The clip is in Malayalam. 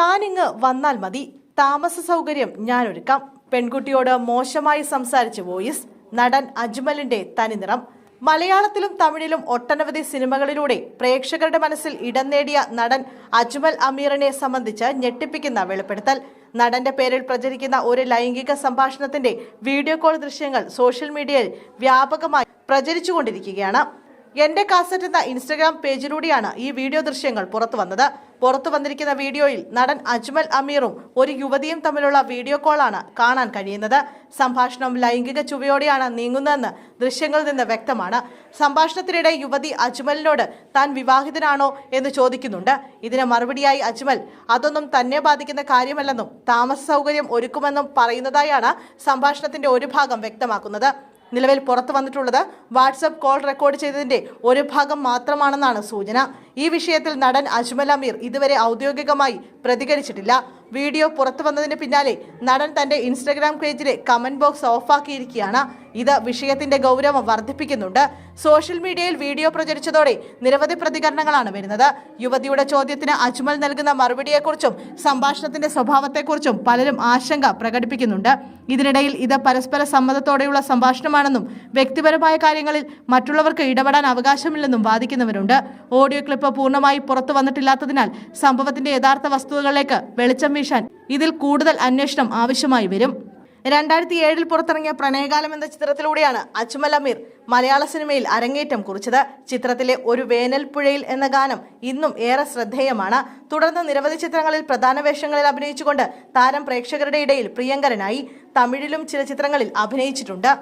താനിങ്ങ് വന്നാൽ മതി. താമസ സൗകര്യം ഞാൻ ഒരുക്കാം പെൺകുട്ടിയോട് മോശമായി സംസാരിച്ച വോയിസ് നടൻ അജ്മലിന്റെ തനിനിറം മലയാളത്തിലും തമിഴിലും ഒട്ടനവധി സിനിമകളിലൂടെ പ്രേക്ഷകരുടെ മനസ്സിൽ ഇടം നേടിയ നടൻ അജ്മൽ അമീറിനെ സംബന്ധിച്ച് ഞെട്ടിപ്പിക്കുന്ന വെളിപ്പെടുത്തൽ. നടന്റെ പേരിൽ പ്രചരിക്കുന്ന ഒരു ലൈംഗിക സംഭാഷണത്തിന്റെ വീഡിയോ കോൾ ദൃശ്യങ്ങൾ സോഷ്യൽ മീഡിയയിൽ വ്യാപകമായി പ്രചരിച്ചുകൊണ്ടിരിക്കുകയാണ്. എന്റെ കാസറ്റ് എന്ന ഇൻസ്റ്റഗ്രാം പേജിലൂടെയാണ് ഈ വീഡിയോ ദൃശ്യങ്ങൾ പുറത്തു വന്നത്. പുറത്തു വന്നിരിക്കുന്ന വീഡിയോയിൽ നടൻ അജ്മൽ അമീറും ഒരു യുവതിയും തമ്മിലുള്ള വീഡിയോ കോളാണ് കാണാൻ കഴിയുന്നത്. സംഭാഷണം ലൈംഗിക ചുവയോടെയാണ് നീങ്ങുന്നതെന്ന് ദൃശ്യങ്ങളിൽ നിന്ന് വ്യക്തമാണ്. സംഭാഷണത്തിനിടെ യുവതി അജ്മലിനോട് താൻ വിവാഹിതനാണോ? എന്ന് ചോദിക്കുന്നുണ്ട്. ഇതിന് മറുപടിയായി അജ്മൽ അതൊന്നും തന്നെ ബാധിക്കുന്ന കാര്യമല്ലെന്നും താമസ സൗകര്യം ഒരുക്കുമെന്നും പറയുന്നതായാണ് സംഭാഷണത്തിന്റെ ഒരു ഭാഗം വ്യക്തമാക്കുന്നത്. നിലവിൽ പുറത്തു വന്നിട്ടുള്ളത് വാട്സപ്പ് കോൾ റെക്കോർഡ് ചെയ്തതിന്റെ ഒരു ഭാഗം മാത്രമാണെന്നാണ് സൂചന. ഈ വിഷയത്തിൽ നടൻ അജ്മൽ അമീർ ഇതുവരെ ഔദ്യോഗികമായി പ്രതികരിച്ചിട്ടില്ല. വീഡിയോ പുറത്തു വന്നതിന് പിന്നാലെ നടൻ തന്റെ ഇൻസ്റ്റഗ്രാം പേജിലെ കമന്റ് ബോക്സ് ഓഫാക്കിയിരിക്കുകയാണ് ഇത് വിഷയത്തിന്റെ ഗൗരവം വർദ്ധിപ്പിക്കുന്നുണ്ട്. സോഷ്യൽ മീഡിയയിൽ വീഡിയോ പ്രചരിച്ചതോടെ നിരവധി പ്രതികരണങ്ങളാണ് വരുന്നത്. യുവതിയുടെ ചോദ്യത്തിന് അജ്മൽ നൽകുന്ന മറുപടിയെക്കുറിച്ചും സംഭാഷണത്തിന്റെ സ്വഭാവത്തെക്കുറിച്ചും പലരും ആശങ്ക പ്രകടിപ്പിക്കുന്നുണ്ട്. ഇതിനിടയിൽ ഇത് പരസ്പര സമ്മതത്തോടെയുള്ള സംഭാഷണമാണെന്നും വ്യക്തിപരമായ കാര്യങ്ങളിൽ മറ്റുള്ളവർക്ക് ഇടപെടാൻ അവകാശമില്ലെന്നും വാദിക്കുന്നവരുണ്ട്. ഓഡിയോ ക്ലിപ്പ് പൂർണമായി പുറത്തു വന്നിട്ടില്ലാത്തതിനാൽ സംഭവത്തിന്റെ യഥാർത്ഥ വസ്തുതകളിലേക്ക് വെളിച്ചം വീശാൻ ഇതിൽ കൂടുതൽ അന്വേഷണം ആവശ്യമായി വരും. രണ്ടായിരത്തി ഏഴിൽ പുറത്തിറങ്ങിയ പ്രണയകാലം എന്ന ചിത്രത്തിലൂടെയാണ് അജ്മൽ അമീർ മലയാള സിനിമയിൽ അരങ്ങേറ്റം കുറിച്ചത്. ചിത്രത്തിലെ ഒരു വേനൽപ്പുഴയിൽ എന്ന ഗാനം ഇന്നും ഏറെ ശ്രദ്ധേയമാണ്. തുടർന്ന് നിരവധി ചിത്രങ്ങളിൽ പ്രധാന വേഷങ്ങളിൽ അഭിനയിച്ചുകൊണ്ട് താരം പ്രേക്ഷകരുടെ ഇടയിൽ പ്രിയങ്കരനായി. തമിഴിലും ചില ചിത്രങ്ങളിൽ അഭിനയിച്ചിട്ടുണ്ട്.